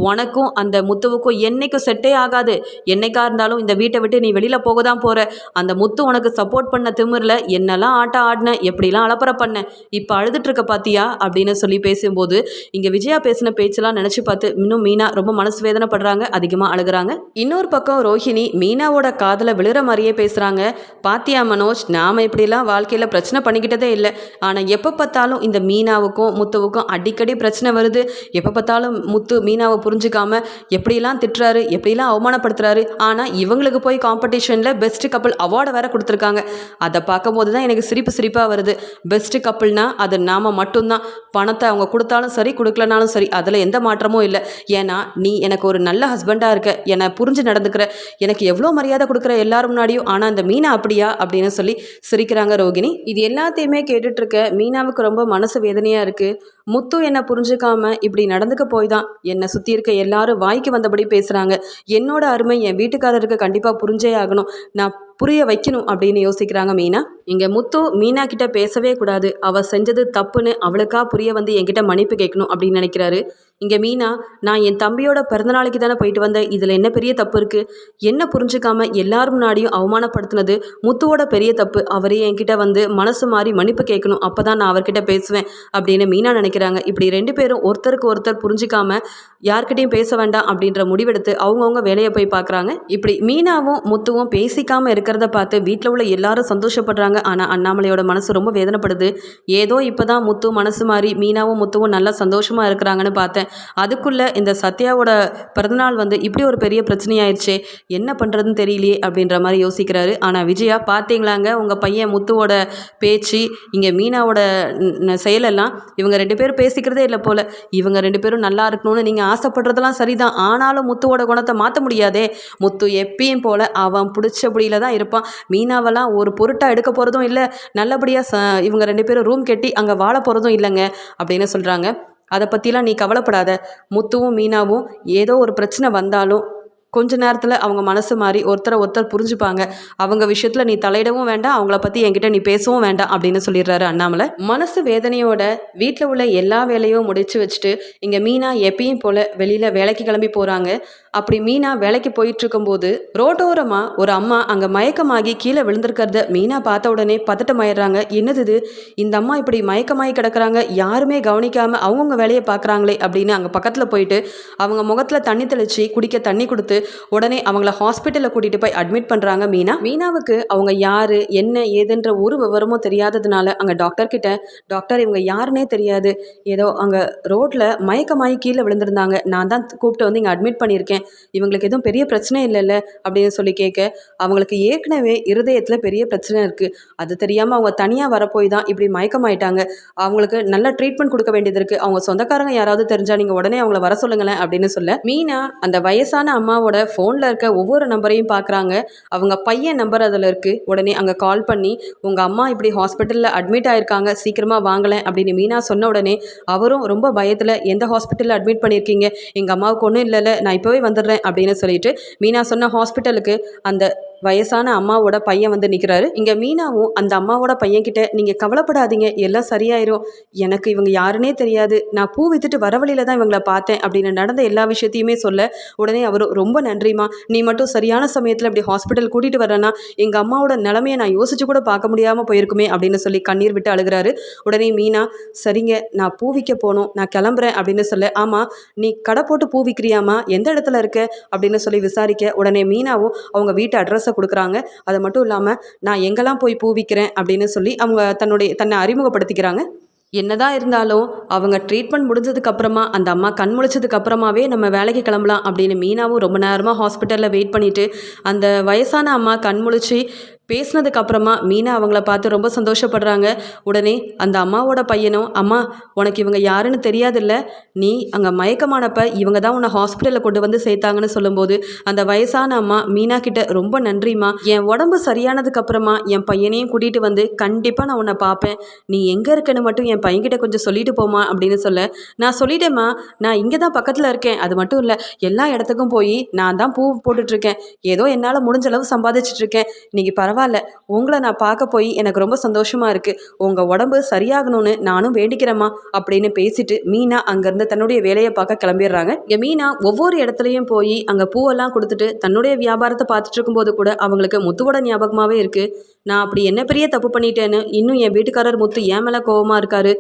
உனக்கும் அந்த முத்துவுக்கும் என்னைக்கும் செட்டே ஆகாது. என்னைக்கா இருந்தாலும் இந்த வீட்டை விட்டு நீ வெளியில் போக தான் போகிற அந்த முத்து உனக்கு சப்போர்ட் பண்ண திமிரில் என்னெல்லாம் ஆட்டம் ஆடின எப்படிலாம் அலப்பற பண்ண இப்போ அழுதுட்டுருக்க பார்த்தியா பாத்தியா? அப்படின்னு சொல்லி பேசும்போது இங்கே விஜயா பேசின பேச்செல்லாம் நினச்சி பார்த்து இன்னும் மீனா ரொம்ப மனசு வேதனைப்படுறாங்க அதிகமாக அழுகுறாங்க. இன்னொரு பக்கம் ரோஹிணி மீனாவோட காதில் விழுற மாதிரியே பேசுகிறாங்க பாத்தியா மனோஜ் நாம் இப்படிலாம் வாழ்க்கையில் பிரச்சனை பண்ணிக்கிட்டதே இல்லை. ஆனால் எப்போ பார்த்தாலும் இந்த மீனாவுக்கும் முத்துவுக்கும் அடிக்கடி பிரச்சனை வருது. எப்போ பார்த்தாலும் முத்து மீனாவை புரிஞ்சுக்காம எப்படிலாம் திட்டுறாரு எப்படிலாம் அவமானப்படுத்துறாரு ஆனால் இவங்களுக்கு போய் காம்படிஷனில் பெஸ்ட் கப்பல் அவார்டை வேற கொடுத்துருக்காங்க. அதை பார்க்கும்போது தான் எனக்கு சிரிப்பு சிரிப்பாக வருது. பெஸ்ட் கப்பல்னா அது நாம் மட்டும்தான். பணத்தை அவங்க கொடுத்தாலும் சரி கொடுக்கலனாலும் சரி அதில் எந்த மாற்றமும் இல்லை. ஏன்னா நீ எனக்கு ஒரு நல்ல ஹஸ்பண்டாக இருக்க என்னை புரிஞ்சு நடந்துக்கிற எனக்கு எவ்வளோ மரியாதை கொடுக்குற எல்லாரும் முன்னாடியும் ஆனால் அந்த மீனா அப்படியா அப்படின்னு சொல்லி சிரிக்கிறாங்க ரோகிணி. இது எல்லாத்தையுமே கேட்டுட்ருக்க மீனாவுக்கு ரொம்ப மனசு வேதனையாக இருக்குது முத்து என்னை புரிஞ்சுக்காம இப்படி நடந்துக்க போய் தான் என்னை சுற்றி இருக்க எல்லாரும் வாய்க்கு வந்தபடி பேசுகிறாங்க என்னோட அருமை என் வீட்டுக்காரருக்கு கண்டிப்பாக புரிஞ்சே ஆகணும். நான் புரிய வைக்கணும் அப்படின்னு யோசிக்கிறாங்க மீனா. இங்கே முத்து மீனா கிட்ட பேசவே கூடாது. அவ செஞ்சது தப்புன்னு அவளுக்கா புரிய வந்து என்கிட்ட மன்னிப்பு கேட்கணும் அப்படின்னு நினைக்கிறாரு. இங்கே மீனா நான் என் தம்பியோட பிறந்தநாளைக்கு தானே போயிட்டு வந்தேன். இதில் என்ன பெரிய தப்பு இருக்குது என்ன புரிஞ்சுக்காம எல்லாரும் முன்னாடியும் அவமானப்படுத்தினது முத்துவோட பெரிய தப்பு. அவரே என்கிட்ட வந்து மனசு மாறி மன்னிப்பு கேட்கணும். அப்போ தான் நான் அவர்கிட்ட பேசுவேன் அப்படின்னு மீனா நினைக்கிறாங்க. இப்படி ரெண்டு பேரும் ஒருத்தருக்கு ஒருத்தர் புரிஞ்சுக்காம யார்கிட்டையும் பேச வேண்டாம் அப்படின்ற முடிவெடுத்து அவங்கவுங்க வேலையை போய் பார்க்குறாங்க. இப்படி மீனாவும் முத்துவும் பேசிக்காமல் இருக்கிறத பார்த்து வீட்டில் உள்ள எல்லாரும் சந்தோஷப்படுறாங்க. ஆனால் அண்ணாமலையோட மனசு ரொம்ப வேதனைப்படுது. ஏதோ இப்போ தான் முத்து மனசு மாறி மீனாவும் முத்துவும் நல்லா சந்தோஷமாக இருக்கிறாங்கன்னு பார்த்தேன். அதுக்குள்ளே இந்த சத்யாவோட பிறந்தநாள் வந்து இப்படி ஒரு பெரிய பிரச்சனையாயிருச்சே என்ன பண்ணுறதுன்னு தெரியலையே அப்படின்ற மாதிரி யோசிக்கிறாரு. ஆனால் விஜயா பார்த்தீங்களாங்க உங்கள் பையன் முத்துவோட பேச்சு இங்கே மீனாவோட செயலெல்லாம் இவங்க ரெண்டு பேரும் பேசிக்கிறதே இல்லை போல். இவங்க ரெண்டு பேரும் நல்லா இருக்கணும்னு நீங்கள் ஆசைப்படுறதெல்லாம் சரிதான். ஆனாலும் முத்துவோட குணத்தை மாற்ற முடியாதே. முத்து எப்பயும் போல் அவன் பிடிச்சபடியில் தான் இருப்பான். மீனாவெல்லாம் ஒரு பொருட்டாக எடுக்க போகிறதும் இல்லை. நல்லபடியாக ச இவங்க ரெண்டு பேரும் ரூம் கட்டி அங்கே வாழ போகிறதும் இல்லைங்க அப்படின்னு சொல்கிறாங்க அதை பற்றிலாம் நீ கவலைப்படாத. முத்துவும் மீனாவும் ஏதோ ஒரு பிரச்சனை வந்தாலும் கொஞ்ச நேரத்தில் அவங்க மனசு மாறி ஒருத்தரை ஒருத்தர் புரிஞ்சுப்பாங்க. அவங்க விஷயத்தில் நீ தலையிடவும் வேண்டாம் அவங்கள பற்றி என்கிட்ட நீ பேசவும் வேண்டாம் அப்படின்னு சொல்லிடுறாரு அண்ணாமலை. மனசு வேதனையோட வீட்டில் உள்ள எல்லா வேலையும் முடிச்சு வச்சுட்டு இங்கே மீனா எப்பயும் போல் வெளியில் வேலைக்கு கிளம்பி போகிறாங்க அப்படி மீனா வேலைக்கு போயிட்டு இருக்கும்போது ரோட்டோரமாக ஒரு அம்மா அங்கே மயக்கமாகி கீழே விழுந்திருக்கிறத மீனா பார்த்த உடனே பதட்டமாயிடுறாங்க. என்னது இது? இந்த அம்மா இப்படி மயக்கமாகி கிடக்குறாங்க. யாருமே கவனிக்காமல் அவங்கவுங்க வேலையை பார்க்குறாங்களே அப்படின்னு அங்கே பக்கத்தில் போயிட்டு அவங்க முகத்தில் தண்ணி தெளித்து குடிக்க தண்ணி கொடுத்து உடனே அவங்கள ஹாஸ்பிட்டலில் கூட்டிகிட்டு போய் அட்மிட் பண்ணுறாங்க மீனா. மீனாவுக்கு அவங்க யார் என்ன ஏதுன்ற ஒரு விவரமும் தெரியாததுனால அங்கே டாக்டர் கிட்ட டாக்டர் இவங்க யாருன்னே தெரியாது. ஏதோ அங்கே ரோட்டில் மயக்கமாகி கீழே விழுந்திருந்தாங்க. நான் தான் கூப்பிட்டு வந்து இங்கே அட்மிட் பண்ணியிருக்கேன். இவங்களுக்கு எதுவும் பெரிய பிரச்சனை இல்லைல்ல அப்படின்னு சொல்லி கேட்க அவங்களுக்கு ஏற்கனவே இருதயத்தில் பெரிய பிரச்சனை இருக்குது அது தெரியாமல் அவங்க தனியாக வரப்போய் தான் இப்படி மயக்கமாயிட்டாங்க. அவங்களுக்கு நல்ல ட்ரீட்மெண்ட் கொடுக்க வேண்டியது இருக்குது அவங்க சொந்தக்காரங்க யாராவது தெரிஞ்சால் நீங்கள் உடனே அவங்கள வர சொல்லுங்களேன் அப்படின்னு சொல்ல மீனா அந்த வயசான அம்மாவோட ஃபோனில் இருக்க ஒவ்வொரு நம்பரையும் பார்க்குறாங்க அவங்க பையன் நம்பர் அதில் இருக்குது உடனே அங்கே கால் பண்ணி உங்கள் அம்மா இப்படி ஹாஸ்பிட்டலில் அட்மிட் ஆயிருக்காங்க. சீக்கிரமாக வாங்கலை அப்படின்னு மீனா சொன்ன உடனே அவரும் ரொம்ப பயத்தில் எந்த ஹாஸ்பிட்டலில் அட்மிட் பண்ணியிருக்கீங்க? எங்கள் அம்மாவுக்கு ஒன்றும் இல்லைல்ல. நான் இப்போவே வந்துடுறேன் அப்படின்னு சொல்லிட்டு மீனா சொன்ன ஹாஸ்பிட்டலுக்கு அந்த வயசான அம்மாவோட பையன் வந்து நிற்கிறாரு இங்கே மீனாவும் அந்த அம்மாவோட பையன்கிட்ட நீங்கள் கவலைப்படாதீங்க எல்லாம் சரியாயிரும். எனக்கு இவங்க யாருன்னே தெரியாது. நான் பூ வித்துட்டு வர வழியில தான் இவங்களை பார்த்தேன். அப்படின்னு நடந்த எல்லா விஷயத்தையுமே சொல்ல உடனே அவர் ரொம்ப நன்றிம்மா. நீ மட்டும் சரியான சமயத்தில் இப்படி ஹாஸ்பிட்டல் கூட்டிகிட்டு வரேன்னா எங்கள் அம்மாவோட நிலமையை நான் யோசிச்சு கூட பார்க்க முடியாமல் போயிருக்குமே அப்படின்னு சொல்லி கண்ணீர் விட்டு அழுகிறாரு. உடனே மீனா சரிங்க. நான் பூ விற்க போகணும் நான் கிளம்புறேன் அப்படின்னு சொல்ல ஆமாம் நீ கடை போட்டு பூ விற்கிறியாமா எந்த இடத்துல இருக்க? அப்படின்னு சொல்லி விசாரிக்க உடனே மீனாவும் அவங்க வீட்டு அட்ரஸ் கொடுக்குறாங்க. அது மட்டும் இல்லாமல் நான் எங்கெல்லாம் போய் பூ விற்கிறேன் அப்படின்னு சொல்லி அவங்க தன்னுடைய தன்னை அறிமுகப்படுத்திக்கிறாங்க. என்னதான் இருந்தாலும் அவங்க ட்ரீட்மெண்ட் முடிஞ்சதுக்கு அப்புறமா அந்த அம்மா கண் முழிச்சதுக்கு அப்புறமாவே நம்ம வேலைக்கு கிளம்பலாம் அப்படின்னு மீனாவும் ரொம்ப நேரமாக ஹாஸ்பிட்டலில் வெயிட் பண்ணிவிட்டு அந்த வயசான அம்மா கண் முழிச்சு பேசினதுக்கு அப்புறமா மீனா அவங்கள பார்த்து ரொம்ப சந்தோஷப்படுறாங்க. உடனே அந்த அம்மாவோட பையனும் அம்மா உனக்கு இவங்க யாருன்னு தெரியாதில்ல? நீ அங்கே மயக்கமானப்ப இவங்க தான் உன்னை ஹாஸ்பிட்டலில் கொண்டு வந்து சேர்த்தாங்கன்னு சொல்லும்போது அந்த வயசான அம்மா மீனா கிட்ட ரொம்ப நன்றிம்மா. என் உடம்பு சரியானதுக்கு அப்புறமா என் பையனையும் கூட்டிகிட்டு வந்து கண்டிப்பாக நான் உன்னை பார்ப்பேன். நீ எங்கே இருக்கேன்னு மட்டும் என் பையன்கிட்ட கொஞ்சம் சொல்லிட்டு போமா அப்படின்னு சொல்ல. நான் சொல்லிட்டேம்மா. நான் இங்கே தான் பக்கத்தில் இருக்கேன். அது மட்டும் இல்லை எல்லா இடத்துக்கும் போய் நான் தான் பூ போட்டுட்ருக்கேன் ஏதோ என்னால் முடிஞ்ச அளவு சம்பாதிச்சிட்ருக்கேன் இன்றைக்கி பரவாயில்ல பரவாயில்ல. உங்களை நான் பார்க்க போய் எனக்கு ரொம்ப சந்தோஷமாக இருக்குது உங்கள் உடம்பு சரியாகணும்னு நானும் வேண்டிக்கிறேம்மா அப்படின்னு பேசிட்டு மீனா அங்கேருந்து தன்னுடைய வேலையை பார்க்க கிளம்பிடுறாங்க. இங்கே மீனா ஒவ்வொரு இடத்துலையும் போய் அங்கே பூவெல்லாம் கொடுத்துட்டு தன்னுடைய வியாபாரத்தை பார்த்துட்டு இருக்கும்போது கூட அவங்களுக்கு முத்துவோட ஞாபகமாகவே இருக்குது நான் அப்படி என்ன பெரிய தப்பு பண்ணிட்டேன்னு இன்னும் என் வீட்டுக்காரர் முத்து ஏன் மேலே கோவமாக இருக்காரு.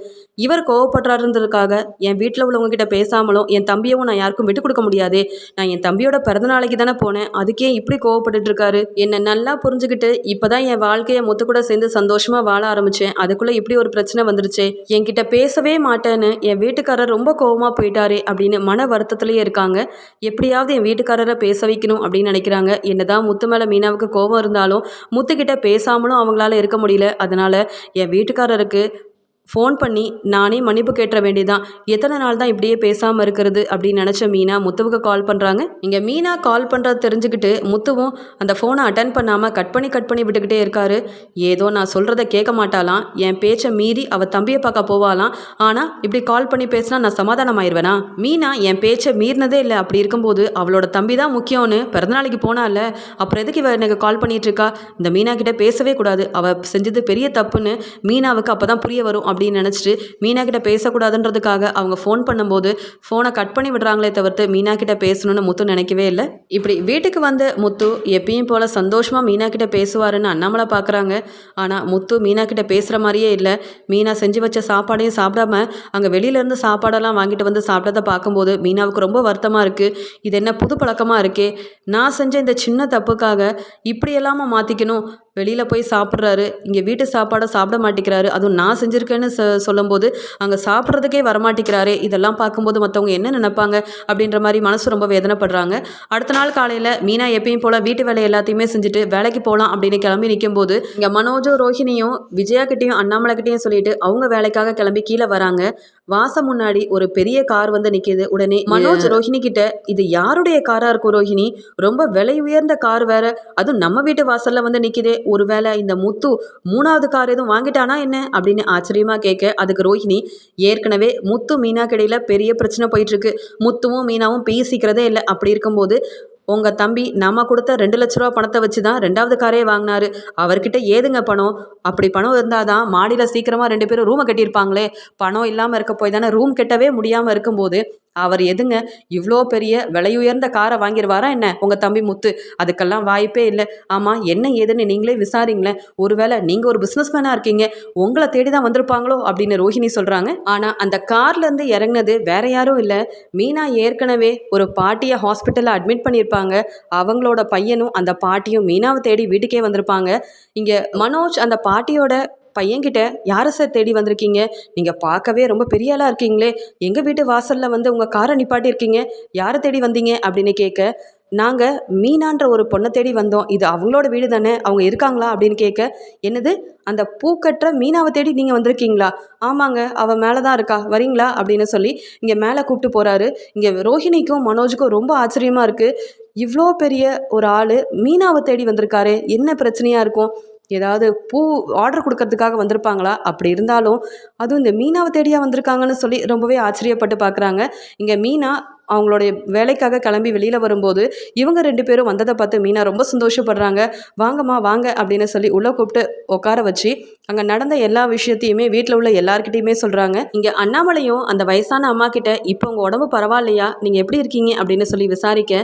இவர் கோவப்படுறாருன்றதுக்காக என் வீட்டில் உள்ளவங்க கிட்ட பேசாமலும் என் தம்பியவும் நான் யாருக்கும் விட்டு கொடுக்க முடியாது. நான் என் தம்பியோட பிறந்த நாளைக்கு தானே போனேன். அதுக்கே இப்படி கோவப்பட்டுட்டு இருக்காரு. என்னை நல்லா புரிஞ்சுக்கிட்டு இப்போ தான் என் வாழ்க்கையை முத்து கூட சேர்ந்து சந்தோஷமாக வாழ ஆரம்பித்தேன் அதுக்குள்ளே இப்படி ஒரு பிரச்சனை வந்துருச்சு. என்கிட்ட பேசவே மாட்டேன்னு என் வீட்டுக்காரர் ரொம்ப கோவமாக போயிட்டாரு அப்படின்னு மன வருத்தத்திலேயே இருக்காங்க. எப்படியாவது என் வீட்டுக்காரரை பேச வைக்கணும் அப்படின்னு நினைக்கிறாங்க. என்னதான் முத்து மேலே மீனாவுக்கு கோபம் இருந்தாலும் முத்துக்கிட்ட பேசாமலும் அவங்களால இருக்க முடியல. அதனால் என் வீட்டுக்காரருக்கு ஃபோன் பண்ணி நானே மன்னிப்பு கேட்ட வேண்டியதான் எத்தனை நாள் தான் இப்படியே பேசாமல் இருக்கிறது? அப்படின்னு நினச்ச மீனா முத்துவுக்கு கால் பண்ணுறாங்க இங்கே மீனா கால் பண்ணுறது தெரிஞ்சுக்கிட்டு முத்துவும் அந்த ஃபோனை அட்டன் பண்ணாமல் கட் பண்ணி கட் பண்ணி விட்டுக்கிட்டே இருக்காரு. ஏதோ நான் சொல்கிறத கேட்க மாட்டாளாம். என் பேச்சை மீறி அவள் தம்பியை பார்க்க போவாளாம். ஆனால் இப்படி கால் பண்ணி பேசினா நான் சமாதானம் ஆயிடுவேனா மீனா என் பேச்சை மீறினதே இல்லை. அப்படி இருக்கும்போது அவளோட தம்பி தான் முக்கியம்னு பிறந்தநாளைக்கு போனால அப்புறம் எதுக்கு இவ எனக்கு கால் பண்ணிட்டு இருக்கா? இந்த மீனா கிட்ட பேசவே கூடாது. அவள் செஞ்சது பெரிய தப்புன்னு மீனாவுக்கு அப்போ தான் புரிய வரும். அப்படின்னு நினச்சிட்டு மீனா கிட்ட பேசக்கூடாதுன்றதுக்காக அவங்க ஃபோன் பண்ணும்போது ஃபோனை கட் பண்ணி விடுறாங்களே தவிர்த்து மீனா கிட்ட பேசணும்னு முத்து நினைக்கவே இல்லை. இப்படி வீட்டுக்கு வந்த முத்து எப்பயும் போல் சந்தோஷமாக மீனா கிட்ட பேசுவாருன்னு அண்ணாமலை பார்க்குறாங்க ஆனால் முத்து மீனா கிட்ட பேசுகிற மாதிரியே இல்லை. மீனா செஞ்சு வச்ச சாப்பாடையும் சாப்பிடாம அங்கே வெளியிலேருந்து சாப்பாடெல்லாம் வாங்கிட்டு வந்து சாப்பிட்டதை பார்க்கும்போது மீனாவுக்கு ரொம்ப வருத்தமாக இருக்குது இது என்ன புது பழக்கமாக இருக்கே. நான் செஞ்ச இந்த சின்ன தப்புக்காக இப்படியெல்லாமா மாற்றிக்கணும் வெளியில் போய் சாப்பிட்றாரு. இங்கே வீட்டு சாப்பாடை சாப்பிட மாட்டேங்கிறாரு அதுவும் நான் செஞ்சுருக்கேன்னு சொ சொல்லும்போது அங்கே சாப்பிட்றதுக்கே வரமாட்டேங்கிறாரே இதெல்லாம் பார்க்கும்போது மற்றவங்க என்ன நினைப்பாங்க? அப்படின்ற மாதிரி மனசு ரொம்ப வேதனைப்படுறாங்க. அடுத்த நாள் காலையில் மீனா எப்பயும் போல் வீட்டு வேலை எல்லாத்தையுமே செஞ்சுட்டு வேலைக்கு போகலாம் அப்படின்னு கிளம்பி நிற்கும்போது இங்கே மனோஜும் ரோஹிணியும் விஜயா கிட்டேயும் அண்ணாமலை கிட்டேயும் சொல்லிட்டு அவங்க வேலைக்காக கிளம்பி கீழே வராங்க. வாசம் முன்னாடி ஒரு பெரிய கார் வந்து நிற்கிது உடனே மனோஜ் ரோஹிணி கிட்ட இது யாருடைய காராக இருக்கும் ரோஹிணி? ரொம்ப விலை உயர்ந்த கார் வேற. அதுவும் நம்ம வீட்டு வாசல்ல வந்து நிற்கிதே ஒருவேளை இந்த முத்து மூணாவது கார் எதுவும் வாங்கிட்டானா என்ன? அப்படின்னு ஆச்சரியமா கேட்க அதுக்கு ரோஹிணி ஏற்கனவே முத்து மீனா கடையில் பெரிய பிரச்சனை போயிட்டு இருக்கு. முத்துவும் மீனாவும் பேசிக்கிறதே இல்லை. அப்படி இருக்கும்போது உங்கள் தம்பி நம்ம கொடுத்த ரெண்டு லட்ச ரூபா பணத்தை வச்சு தான் ரெண்டாவது காரே வாங்கினாரு. அவர்கிட்ட ஏதுங்க பணம்? அப்படி பணம் இருந்தால் தான் மாடியில் சீக்கிரமாக ரெண்டு பேரும் ரூமை கட்டியிருப்பாங்களே. பணம் இல்லாமல் இருக்க போய் தானே ரூம் கட்டவே முடியாமல் இருக்கும்போது அவர் எதுங்க? இவ்வளோ பெரிய விலையுயர்ந்த காரை வாங்கிடுவாரா என்ன? உங்கள் தம்பி முத்து. அதுக்கெல்லாம் வாய்ப்பே இல்லை. ஆமாம் என்ன ஏதுன்னு நீங்களே விசாரிங்களேன். ஒருவேளை நீங்கள் ஒரு பிஸ்னஸ் மேனாக இருக்கீங்க. உங்களை தேடி தான் வந்திருப்பாங்களோ அப்படின்னு ரோஹிணி சொல்கிறாங்க ஆனால் அந்த கார்லேருந்து இறங்குனது வேற யாரும் இல்லை. மீனா ஏற்கனவே ஒரு பாட்டியை ஹாஸ்பிட்டலில் அட்மிட் பண்ணியிருப்பாங்க. அவங்களோட பையனும் அந்த பாட்டியும் மீனாவை தேடி வீட்டுக்கே வந்திருப்பாங்க. இங்கே மனோஜ் அந்த பாட்டியோட பையன்கிட்ட யாரை சார் தேடி வந்திருக்கீங்க? நீங்கள் பார்க்கவே ரொம்ப பெரிய ஆளாக இருக்கீங்களே. எங்கள் வீட்டு வாசலில் வந்து உங்கள் காரை நிப்பாட்டியிருக்கீங்க யாரை தேடி வந்தீங்க? அப்படின்னு கேட்க நாங்கள் மீனான்ற ஒரு பொண்ணை தேடி வந்தோம். இது அவங்களோட வீடு தானே? அவங்க இருக்காங்களா? அப்படின்னு கேட்க என்னது? அந்த பூக்கட்டுற மீனாவை தேடி நீங்கள் வந்திருக்கீங்களா? ஆமாங்க அவள் மேலே தான் இருக்கா. வரீங்களா? அப்படின்னு சொல்லி இங்கே மேலே கூப்பிட்டு போகிறாரு இங்கே ரோஹிணிக்கும் மனோஜுக்கும் ரொம்ப ஆச்சரியமாக இருக்குது இவ்வளோ பெரிய ஒரு ஆள் மீனாவை தேடி வந்திருக்காரு. என்ன பிரச்சனையாக இருக்கும்? ஏதாவது பூ ஆர்டர் கொடுக்கறதுக்காக வந்திருப்பாங்களா? அப்படி இருந்தாலும் அதுவும் இந்த மீனாவை தேடியா வந்திருக்காங்கன்னு சொல்லி ரொம்பவே ஆச்சரியப்பட்டு பார்க்குறாங்க. இங்கே மீனா அவங்களுடைய வேலைக்காக கிளம்பி வெளியில் வரும்போது இவங்க ரெண்டு பேரும் வந்ததை பார்த்து மீனா ரொம்ப சந்தோஷப்படுறாங்க. வாங்கம்மா வாங்க அப்படின்னு சொல்லி உள்ளே கூப்பிட்டு உட்கார வச்சு அங்கே நடந்த எல்லா விஷயத்தையுமே வீட்டில் உள்ள எல்லாருக்கிட்டையுமே சொல்கிறாங்க இங்கே அண்ணாமலையும் அந்த வயசான அம்மா கிட்ட இப்போ உங்கள் உடம்பு பரவாயில்லையா? நீங்கள் எப்படி இருக்கீங்க? அப்படின்னு சொல்லி விசாரிக்க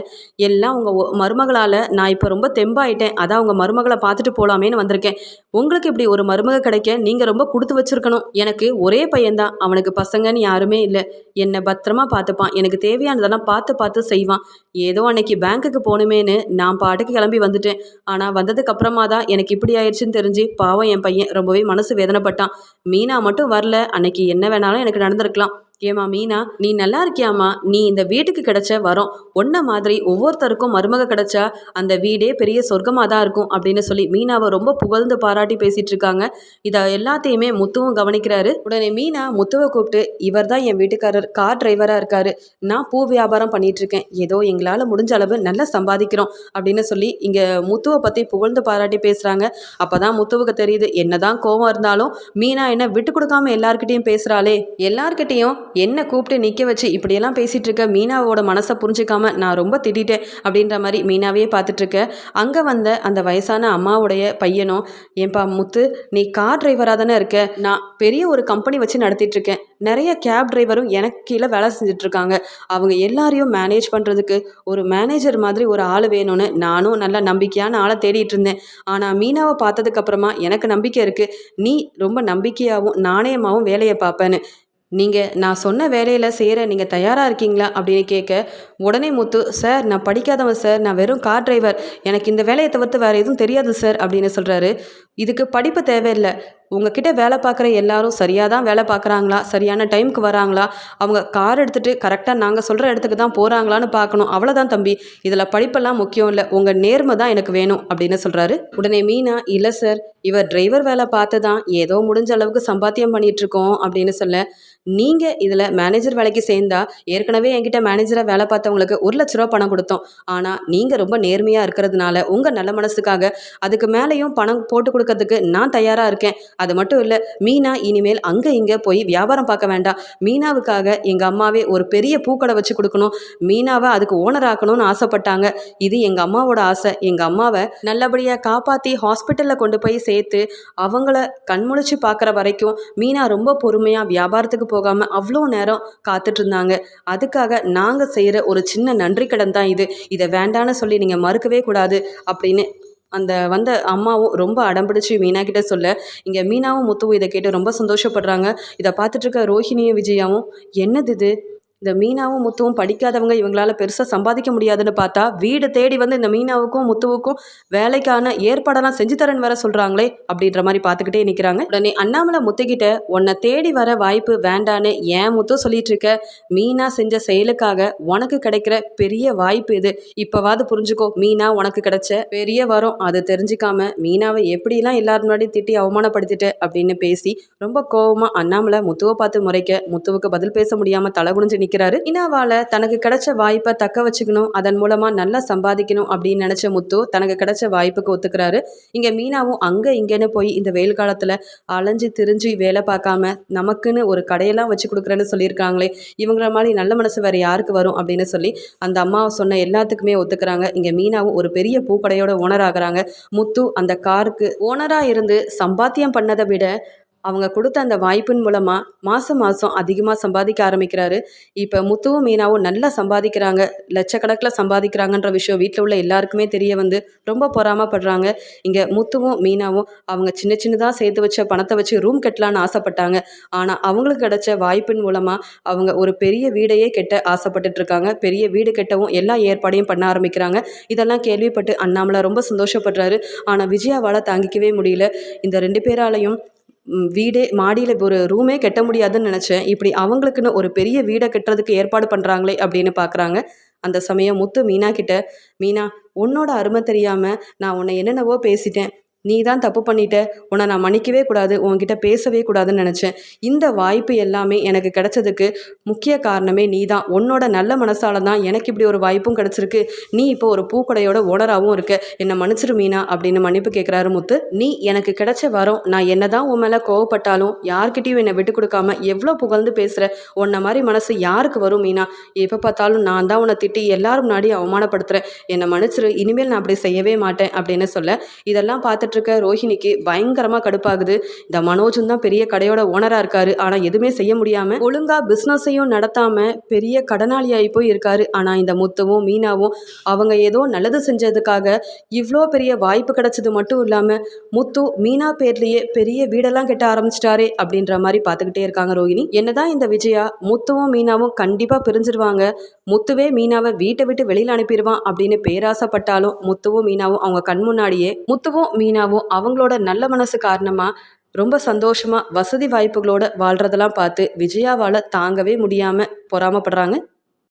எல்லாம் உங்கள் மருமகளால் நான் இப்போ ரொம்ப தெம்பாயிட்டேன். அதான் உங்கள் மருமகளை பார்த்துட்டு போகலாமேன்னு வந்திருக்கேன். உங்களுக்கு இப்படி ஒரு மருமக கிடைக்க நீங்கள் ரொம்ப கொடுத்து வச்சிருக்கணும். எனக்கு ஒரே பையன்தான். அவனுக்கு பசங்கன்னு யாருமே இல்லை. என்னை பத்திரமா பார்த்துப்பான். எனக்கு தேவையான அதெல்லாம் பார்த்து பார்த்து செய்வான். ஏதோ அன்னைக்கு பேங்க்குக்கு போகணுமேனு நான் பாட்டுக்கு கிளம்பி வந்துட்டேன். ஆனால் வந்ததுக்கு அப்புறமா தான் எனக்கு இப்படி ஆயிடுச்சுன்னு தெரிஞ்சு பாவம் என் பையன் ரொம்பவே மனசு வேதனைப்பட்டான். மீனா மட்டும் வரல. அன்னைக்கு என்ன வேணாலும் எனக்கு நடந்திருக்கலாம். ஏமா மீனா நீ நல்லா இருக்கியாம்மா? நீ இந்த வீட்டுக்கு கிடைச்ச வரோம் ஒன்றை மாதிரி ஒவ்வொருத்தருக்கும் மருமக கிடைச்சா அந்த வீடே பெரிய சொர்க்கமாக தான் இருக்கும் அப்படின்னு சொல்லி மீனாவை ரொம்ப புகழ்ந்து பாராட்டி பேசிட்டு இருக்காங்க இதை எல்லாத்தையுமே முத்துவும் கவனிக்கிறாரு. உடனே மீனா முத்துவை கூப்பிட்டு இவர் தான் என் வீட்டுக்காரர் கார் டிரைவராக இருக்காரு. நான் பூ வியாபாரம் பண்ணிட்டு இருக்கேன் ஏதோ எங்களால் முடிஞ்ச அளவு நல்லா சம்பாதிக்கிறோம். அப்படின்னு சொல்லி இங்கே முத்துவை பற்றி புகழ்ந்து பாராட்டி பேசுகிறாங்க அப்போ தான் முத்துவுக்கு தெரியுது என்னதான் கோவம் இருந்தாலும் மீனா என்ன விட்டு கொடுக்காம எல்லார்கிட்டயும் பேசுகிறாளே எல்லார்கிட்டையும் என்ன கூப்பிட்டு நிற்க வச்சு இப்படியெல்லாம் பேசிகிட்டு இருக்க மீனாவோட மனசை புரிஞ்சுக்காம நான் ரொம்ப திட்டிட்டேன் அப்படின்ற மாதிரி மீனாவே பார்த்துட்ருக்க அங்கே வந்த அந்த வயசான அம்மாவுடைய பையனும் ஏன்பா முத்து நீ கார் டிரைவராக தானே இருக்க? நான் பெரிய ஒரு கம்பெனி வச்சு நடத்திட்டுருக்கேன். நிறைய கேப் டிரைவரும் எனக்கு கீழே வேலை செஞ்சிட்ருக்காங்க அவங்க எல்லாரையும் மேனேஜ் பண்ணுறதுக்கு ஒரு மேனேஜர் மாதிரி ஒரு ஆள் வேணும்னு நானும் நல்ல நம்பிக்கையான ஆளை தேடிட்டு இருந்தேன் ஆனால் மீனாவை பார்த்ததுக்கப்புறமா எனக்கு நம்பிக்கை இருக்குது நீ ரொம்ப நம்பிக்கையாகவும் நாணயமாகவும் வேலையை பார்ப்பேன்னு. நீங்கள் நான் சொன்ன வேலையில் சேர நீங்கள் தயாராக இருக்கீங்களா அப்படின்னு கேட்க உடனே முத்து சார் நான் படிக்காதவன் சார். நான் வெறும் கார் டிரைவர். எனக்கு இந்த வேலையை தவிர்த்து வேறு எதுவும் தெரியாது சார் அப்படின்னு சொல்கிறாரு இதுக்கு படிப்பு தேவையில்லை. உங்ககிட்ட வேலை பார்க்குற எல்லாரும் சரியாக தான் வேலை பார்க்குறாங்களா? சரியான டைமுக்கு வராங்களா? அவங்க கார் எடுத்துகிட்டு கரெக்டாக நாங்கள் சொல்கிற இடத்துக்கு தான் போகிறாங்களான்னு பார்க்கணும். அவ்வளோதான் தம்பி. இதில் படிப்பெல்லாம் முக்கியம் இல்லை. உங்கள் நேர்மை தான் எனக்கு வேணும் அப்படின்னு சொல்கிறாரு உடனே மீனா இல்லை சார். இவர் டிரைவர் வேலை பார்த்து தான் ஏதோ முடிஞ்ச அளவுக்கு சம்பாத்தியம் பண்ணிகிட்ருக்கோம் அப்படின்னு சொல்ல நீங்கள் இதில் மேனேஜர் வேலைக்கு சேர்ந்தா ஏற்கனவே என்கிட்ட மேனேஜராக வேலை பார்த்து பார்த்தவங்களுக்கு ஒரு லட்ச ரூபா பணம் கொடுத்தோம். ஆனால் நீங்கள் ரொம்ப நேர்மையாக இருக்கிறதுனால உங்கள் நல்ல மனசுக்காக அதுக்கு மேலேயும் பணம் போட்டு கொடுக்கறதுக்கு நான் தயாராக இருக்கேன். அது மட்டும் இல்லை மீனா இனிமேல் அங்கே இங்கே போய் வியாபாரம் பார்க்க வேண்டாம். மீனாவுக்காக எங்கள் அம்மாவே ஒரு பெரிய பூக்கடை வச்சு கொடுக்கணும். மீனாவை அதுக்கு ஓனர் ஆக்கணும்னு ஆசைப்பட்டாங்க. இது எங்கள் அம்மாவோட ஆசை. எங்கள் அம்மாவை நல்லபடியாக காப்பாற்றி ஹாஸ்பிட்டலில் கொண்டு போய் சேர்த்து அவங்கள கண்முழிச்சு பார்க்குற வரைக்கும் மீனா ரொம்ப பொறுமையாக வியாபாரத்துக்கு போகாமல் அவ்வளோ நேரம் காத்துட்ருந்தாங்க அதுக்காக நாங்கள் செய்கிற ஒரு ஒரு சின்ன நன்றி கடன் தான் இது. இதை வேண்டான்னு சொல்லி நீங்கள் மறுக்கவே கூடாது அப்படின்னு அந்த வந்த அம்மாவும் ரொம்ப அடம்பிடிச்சு மீனா கிட்ட சொல்ல இங்கே மீனாவும் முத்துவும் இதை கேட்டு ரொம்ப சந்தோஷப்படுறாங்க. இதை பார்த்துட்டு இருக்க ரோஹிணியும் விஜயாவும் என்னது இது? இந்த மீனாவும் முத்துவும் படிக்காதவங்க இவங்களால பெருசாக சம்பாதிக்க முடியாதுன்னு பார்த்தா வீடு தேடி வந்து இந்த மீனாவுக்கும் முத்துவுக்கும் வேலைக்கான ஏற்பாடெல்லாம் செஞ்சு தரேன் வர சொல்கிறாங்களே அப்படின்ற மாதிரி பார்த்துக்கிட்டே நிற்கிறாங்க உடனே அண்ணாமலை முத்துக்கிட்ட உன்னை தேடி வர வாய்ப்பு வேண்டான்னு ஏன் முத்து சொல்லிட்டு இருக்க? மீனா செஞ்ச செயலுக்காக உனக்கு கிடைக்கிற பெரிய வாய்ப்பு இது. இப்போவாது புரிஞ்சுக்கோ மீனா உனக்கு கிடைச்ச பெரிய வரும். அதை தெரிஞ்சுக்காம மீனாவை எப்படிலாம் எல்லாரும் முன்னாடி திட்டி அவமானப்படுத்திட்டு? அப்படின்னு பேசி ரொம்ப கோவமா அண்ணாமலை முத்துவை பார்த்து முறைக்க முத்துவுக்கு பதில் பேச முடியாம தலை குனிஞ்சு நிற்கிறாரு இனாவால தனக்கு கிடைச்ச வாய்ப்பை தக்க வச்சுக்கணும் அதன் மூலமா நல்லா சம்பாதிக்கணும் அப்படின்னு நினைச்ச முத்து தனக்கு கிடைச்ச வாய்ப்புக்கு ஒத்துக்கிறாரு. இங்க மீனாவும் அங்க இங்கன்னு போய் இந்த வெயில் காலத்துல அலைஞ்சு திரிஞ்சு வேலை பார்க்காம நமக்குன்னு ஒரு கடையெல்லாம் வச்சு கொடுக்குறேன்னு சொல்லியிருக்காங்களே இவங்கள மாதிரி நல்ல மனசு வேற யாருக்கு வரும் அப்படின்னு சொல்லி அந்த அம்மா சொன்ன எல்லாத்துக்குமே ஒத்துக்கிறாங்க. இங்க மீனாவும் ஒரு பெரிய பூக்கடையோட ஓனர் ஆகுறாங்க. முத்து அந்த காருக்கு ஓனரா இருந்து சம்பாத்தியம் பண்ணதை விட அவங்க கொடுத்த அந்த வாய்ப்பின் மூலமாக மாதம் மாதம் அதிகமாக சம்பாதிக்க ஆரம்பிக்கிறாரு. இப்போ முத்துவும் மீனாவும் நல்லா சம்பாதிக்கிறாங்க. லட்சக்கணக்கில் சம்பாதிக்கிறாங்கன்ற விஷயம் வீட்டில் உள்ள எல்லாருக்குமே தெரிய வந்து ரொம்ப பொறாமப்படுறாங்க. இங்கே முத்துவும் மீனாவும் அவங்க சின்ன சின்னதாக சேர்த்து வச்ச பணத்தை வச்சு ரூம் கட்டலான்னு ஆசைப்பட்டாங்க. ஆனால் அவங்களுக்கு கிடைச்ச வாய்ப்பின் மூலமாக அவங்க ஒரு பெரிய வீடையே கெட்ட ஆசைப்பட்டுட்டு இருக்காங்க. பெரிய வீடு கெட்டவும் எல்லா ஏற்பாடையும் பண்ண ஆரம்பிக்கிறாங்க. இதெல்லாம் கேள்விப்பட்டு அண்ணாமலை ரொம்ப சந்தோஷப்படுறாரு. ஆனால் விஜயாவால் தாங்கிக்கவே முடியல. இந்த ரெண்டு பேராலையும் வீடே மாடியில் ஒரு ரூமே கட்ட முடியாதுன்னு நினச்சேன். இப்படி அவங்களுக்குன்னு ஒரு பெரிய வீடை கட்டுறதுக்கு ஏற்பாடு பண்ணுறாங்களே அப்படின்னு பார்க்குறாங்க அந்த சமயம் முத்து மீனா கிட்ட மீனா உன்னோட அருமை தெரியாமல் நான் உன்னை என்னென்னவோ பேசிட்டேன். நீ தான் தப்பு பண்ணிட்ட. உன்னை நான் மன்னிக்கவே கூடாது உன்கிட்ட பேசவே கூடாதுன்னு நினச்சேன். இந்த வாய்ப்பு எல்லாமே எனக்கு கிடைச்சதுக்கு முக்கிய காரணமே நீ தான் உன்னோட நல்ல மனசால தான் எனக்கு இப்படி ஒரு வாய்ப்பும் கிடச்சிருக்கு. நீ இப்போ ஒரு பூக்கடையோட ஓனராகவும் இருக்க. என்னை மன்னிச்சிரு மீனா அப்படின்னு மன்னிப்பு கேட்குறாரு முத்து. நீ எனக்கு கிடைச்ச வரம் நான் என்னதான் உன் மேலே கோவப்பட்டாலும் யார்கிட்டையும் என்னை விட்டு கொடுக்காம எவ்வளோ புகழ்ந்து பேசுகிற உன்ன மாதிரி மனசு யாருக்கு வரும் மீனா? எப்போ பார்த்தாலும் நான் தான் உன்னை திட்டி எல்லாரும் முன்னாடி அவமானப்படுத்துகிறேன் என்னை மன்னிச்சிரு இனிமேல் நான் அப்படி செய்யவே மாட்டேன் அப்படின்னு சொல்ல. இதெல்லாம் பார்த்துட்டு இருக்க ரோஹிணிக்கு பயங்கரமாக கடுப்பாகுது. இந்த மனோஜும் தான் பெரிய கடையோட ஓனராக இருக்காரு. ஆனால் எதுவுமே செய்ய முடியாமல் ஒழுங்காக பிஸ்னஸையும் நடத்தாமல் பெரிய கடனாளியாகி போய் இருக்காரு ஆனால் இந்த முத்துவும் மீனாவும் அவங்க ஏதோ நல்லது செஞ்சதுக்காக இவ்வளோ பெரிய வாய்ப்பு கிடைச்சது மட்டும் இல்லாமல் முத்து மீனா பேர்லேயே பெரிய வீடெல்லாம் கெட்ட ஆரம்பிச்சிட்டாரே அப்படின்ற மாதிரி பார்த்துக்கிட்டே இருக்காங்க ரோஹிணி என்னதான் இந்த விஜயா முத்துவும் மீனாவும் கண்டிப்பாக பிரிஞ்சிருவாங்க. முத்துவே மீனாவை வீட்டை விட்டு வெளியில் அனுப்பிடுவான் அப்படின்னு பேராசைப்பட்டாலும் முத்துவும் மீனாவும் அவங்க கண் முன்னாடியே முத்துவும் மீனாவும் அவங்களோட நல்ல மனசு காரணமாக ரொம்ப சந்தோஷமாக வசதி வாய்ப்புகளோட வாழ்கிறதெல்லாம் பார்த்து விஜயாவால் தாங்கவே முடியாமல் பொறாமப்படுறாங்க.